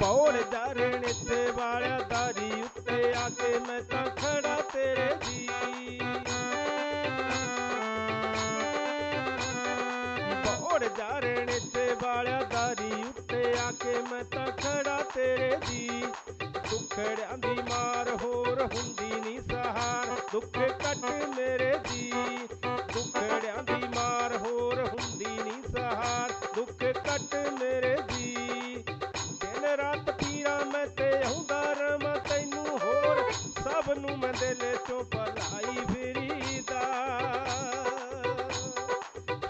ਪੌੜ ਜਾਰਣ ਤੇ ਵਾਲਿਆ ਤਾਰੀ ਉੱਤੇ ਆ ਕੇ ਮੈਂ ਤਾਂ ਖੜਾ ਤੇਰੇ ਜੀ। ਪੌੜ ਜਾਰਣ ਤੇ ਵਾਲਿਆ ਤਾਰੀ ਉੱਤੇ ਆ ਕੇ ਮੈਂ ਤਾਂ ਖੜਾ ਤੇਰੇ ਜੀ। ਦੁੱਖੜਿਆਂ ਦੀ ਮਾਰ ਹੋਰ ਹੁੰਦੀ ਨਹੀਂ ਸਹਾਰ, ਦੁੱਖ ਕੱਟ ਮੇਰੇ ਜੀ। ਸਭ ਨੂੰ ਮੈਂ ਦਿਲ ਚੋਂ ਭਲਾਈ ਫਿਰੀਦਾ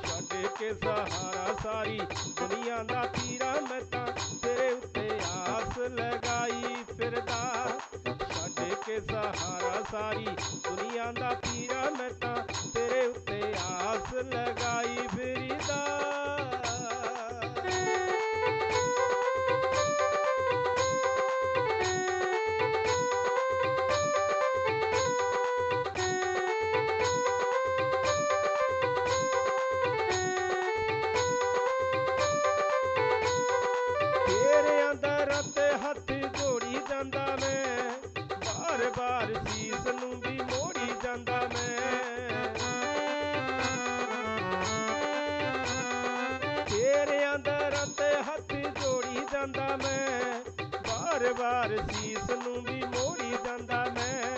ਛੱਡ ਕੇ ਸਹਾਰਾ ਸਾਰੀ ਦੁਨੀਆ ਦਾ ਪੀਰਾ ਮੈਂ ਤਾਂ ਤੇਰੇ ਉੱਤੇ ਆਸ ਲਗਾਈ ਫਿਰਦਾ ਛੱਡ ਕੇ ਸਹਾਰਾ ਸਾਰੀ ਦੁਨੀਆ ਦਾ ਪੀਰਾ ਮੈਂ ਤਾਂ ਤੇਰੇ ਉੱਤੇ ਆਸ ਲਗਾਈ ਬਾਰ ਬਾਰ ਸੀਸ ਨੂੰ ਵੀ ਮੋੜੀ ਜਾਂਦਾ ਮੈਂ। ਤੇਰੇ ਅੰਦਰ ਤੇ ਹੱਥ ਜੋੜੀ ਜਾਂਦਾ ਮੈਂ। ਬਾਰ ਬਾਰ ਸੀਸ ਨੂੰ ਵੀ ਮੋੜੀ ਜਾਂਦਾ ਮੈਂ।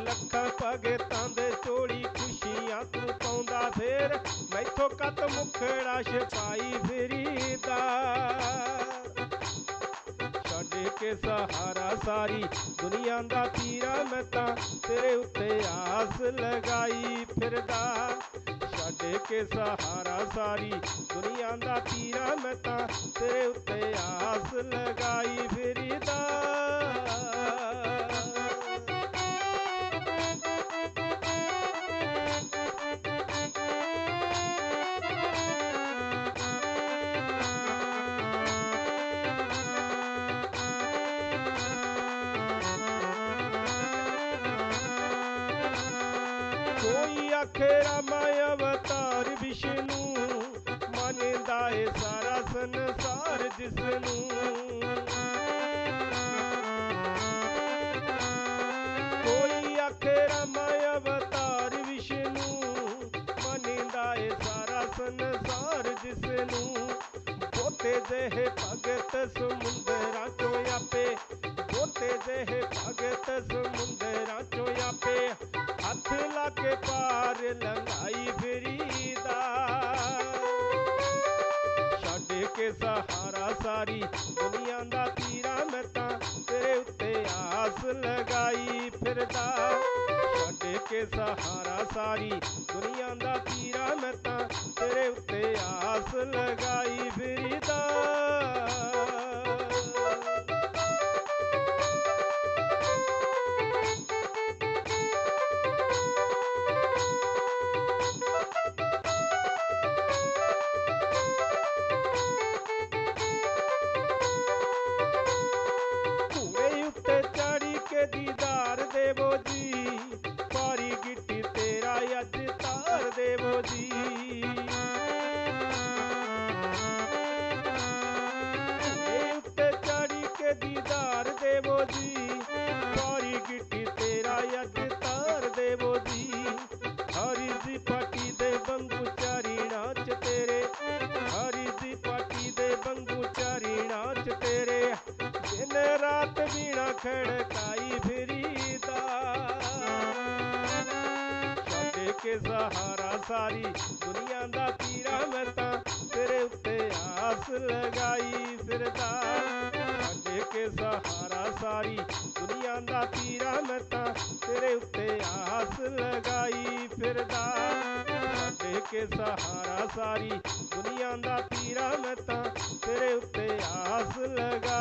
ਲੱਖਾਂ ਭਗਤਾਂ ਦੇ ਚੋੜੀ ਖੁਸ਼ੀਆਂ ਤੂੰ ਪਾਉਂਦਾ ਫੇਰ। ਮੈਥੋਂ ਕਤ ਮੁਖੜਾ ਛਪਾਈ ਫਿਰੀਦਾ। ਛੱਡ ਕੇ ਸਹਾਰਾ ਸਾਰੀ ਦੁਨੀਆ ਦਾ ਪੀਰਾ ਮੈਂ ਤਾਂ ਤੇਰੇ ਉੱਤੇ ਆਸ ਲਗਾਈ ਫਿਰਦਾ। ਛੱਡ ਕੇ ਸਹਾਰਾ ਸਾਰੀ ਦੁਨੀਆ ਦਾ ਤੀਰਾ ਮੈਂ ਤਾਂ ਤੇਰੇ ਉੱਤੇ ਆਸ ਲਗਾਈ ਫਿਰਦਾ। ਆਖੇ ਰਾਮਾ ਅਵਤਾਰ ਵਿਸ਼ਨੂੰ, ਮੰਨਦਾ ਏ ਸਾਰਾ ਸੰਸਾਰ ਜਿਸ ਨੂੰ ਕੋਈ ਆਖੇ ਰਾਮਾ ਅਵਤਾਰ ਵਿਸ਼ਨੂੰ, ਮੰਨਦਾ ਏ ਸਾਰਾ ਸੰਸਾਰ ਜਿਸ ਨੂੰ ਬੋਤੇ ਜਿਹੇ ਭਗਤ ਸਮੁੰਦਰਾਂ ਚੋਂ ਆਪੇ, ਬੋਤੇ ਜਿਹੇ ਭਗਤ ਸਮੁੰਦਰਾਂ ਹੱਥ ਲਾ ਕੇ ਪਾਰ ਲੰਘਾਈ ਫਿਰੀਦਾ ਛੱਡ ਕੇ ਸਹਾਰਾ ਸਾਰੀ ਦੁਨੀਆ ਦਾ ਪੀਰਾ ਮੈਂ ਤਾਂ ਤੇਰੇ ਉੱਤੇ ਆਸ ਲਗਾਈ ਫਿਰਦਾ ਛੱਡ ਕੇ ਸਹਾਰਾ ਸਾਰੀ ਦੁਨੀਆ ਦਾ ਪੀਰਾ ਮੈਂ ਤਾਂ ਤੇਰੇ ਉੱਤੇ ਆਸ ਲਗਾਈ ਫਿਰਦਾ ਦੇਵੋ ਜੀ ਪਾਰੀ ਗਿੱਟੀ ਤੇਰਾ ਅੱਜ ਤਾਰ ਦੇਵੋ ਜੀ। ਹਰੀ ਦੀ ਪਾਟੀ ਦੇ ਬੰਗੂ ਚਾਰੀ ਨਾਚ ਤੇਰੇ, ਹਰੀ ਦੀ ਪਾਟੀ ਦੇ ਬੰਗੂ ਚਾਰੀ ਨਾਚ ਤੇਰੇ। ਦਿਨ ਰਾਤ ਵੀਣਾ ਖੜਕਾਈ ਫਿਰੀਦਾ। ਛੱਡ ਕੇ ਸਹਾਰਾ ਸਾਰੀ ਦੁਨੀਆ ਦਾ ਪੀਰਾ ਮੈਂ ਤਾਂ ਤੇਰੇ ਉੱਤੇ ਆਸ ਲਗਾਈ ਫਿਰਦਾ। ਆਸ ਲਗਾਈ ਫਿਰਦਾ ਛੱਡ ਕੇ ਸਹਾਰਾ ਸਾਰੀ ਦੁਨੀਆ ਦਾ ਪੀਰਾ ਮੈਂ ਤਾਂ ਤੇਰੇ ਉੱਤੇ ਆਸ ਲਗਾਈ